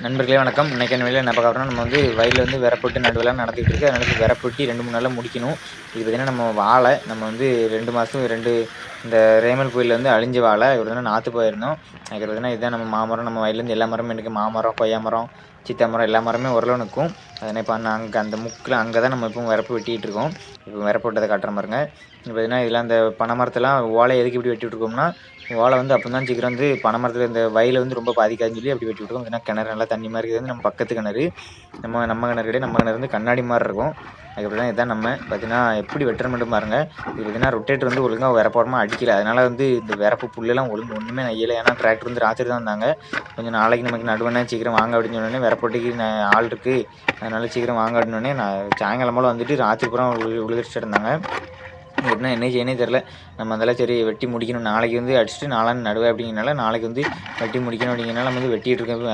நண்பர்களே வணக்கம். இன்றைக்கி என்ன வேலையில் என்ன பார்க்க போறோம்னா, நம்ம வந்து வயலில் வந்து விரப்பொட்டு நடுவெல்லாம் நடந்துகிட்டு இருக்கு அதனால விரப்பொட்டி ரெண்டு மூணு நாளில் முடிக்கணும். இது பார்த்திங்கன்னா நம்ம வாழை நம்ம வந்து ரெண்டு மாதம் ரெண்டு இந்த ரேமல் கோயிலில் வந்து அழிஞ்ச வாழை இது வந்து நாற்று போயிருந்தோம். எனக்கு பார்த்திங்கன்னா இதுதான் நம்ம மாமரம். நம்ம வயலேருந்து எல்லா மரமும் எனக்கு மாமரம் கொய்யா மரம் சித்தா மரம் எல்லா மரமே ஓரளவு நிற்கும். அதனால் இப்போ அங்கே அந்த முக்கில் அங்கே தான் நம்ம இப்போ விரப்பு வெட்டிகிட்டு இருக்கோம். இப்போ விரப்பு விட்டதை காட்டுற மாதிரிங்க இப்போ பார்த்தீங்கன்னா இதெல்லாம் அந்த பனை மரத்தெல்லாம் ஓலை எதுக்கு இப்படி வெட்டி விட்ருக்கோம்னா ஓலை வந்து அப்போ தான் சீக்கிரம் வந்து பனை மரத்தில் இந்த வயலை வந்து ரொம்ப பாதிக்காதுன்னு சொல்லி அப்படி வெட்டி விட்ருக்கோம் ஏன்னா கிணறு நல்லா தண்ணி மாதிரி இருக்குது. நம்ம பக்கத்து கிணறு. நம்ம நம்ம கிணறு கிடையாது. நம்ம கிணறு வந்து கண்ணாடி மாதிரி இருக்கும். அதுக்கப்புறம் இதுதான் நம்ம பார்த்தீங்கன்னா எப்படி வெட்டுற மட்டும் பாருங்கள் இது பார்த்தீங்கன்னா ரொட்டேட்டர் வந்து ஒழுங்காக விரப்போரமாக அடிக்கல. அதனால் வந்து இந்த விரப்பு புல்லெல்லாம் ஒழுங்கு ஒன்றுமே நையலை ஏன்னா டிராக்டர் வந்து ராத்திரி தான் வந்தாங்க. கொஞ்சம் நாளைக்கு நமக்கு நடுவேன்னா சீக்கிரம் வாங்க அப்படின்னு சொன்னோடனே விரப்பொட்டிக்கு நான் ஆள் இருக்குது அதனால் சீக்கிரம் வாங்க அப்படின்னோடனே நான் சாயங்காலம் வந்துட்டு ராத்திரி பூரா விழுதுட்டு இருந்தாங்க. என்ன என்ன செய்யனே தெரில நம்ம அதெல்லாம் சரி வெட்டி முடிக்கணும். நாளைக்கு வந்து அடிச்சுட்டு நாளான்னு நடுவேன் அப்படிங்கிறனால நாளைக்கு வந்து வெட்டி முடிக்கணும் அப்படிங்கிறனால நம்ம வந்து வெட்டிகிட்டு இருக்கோம்.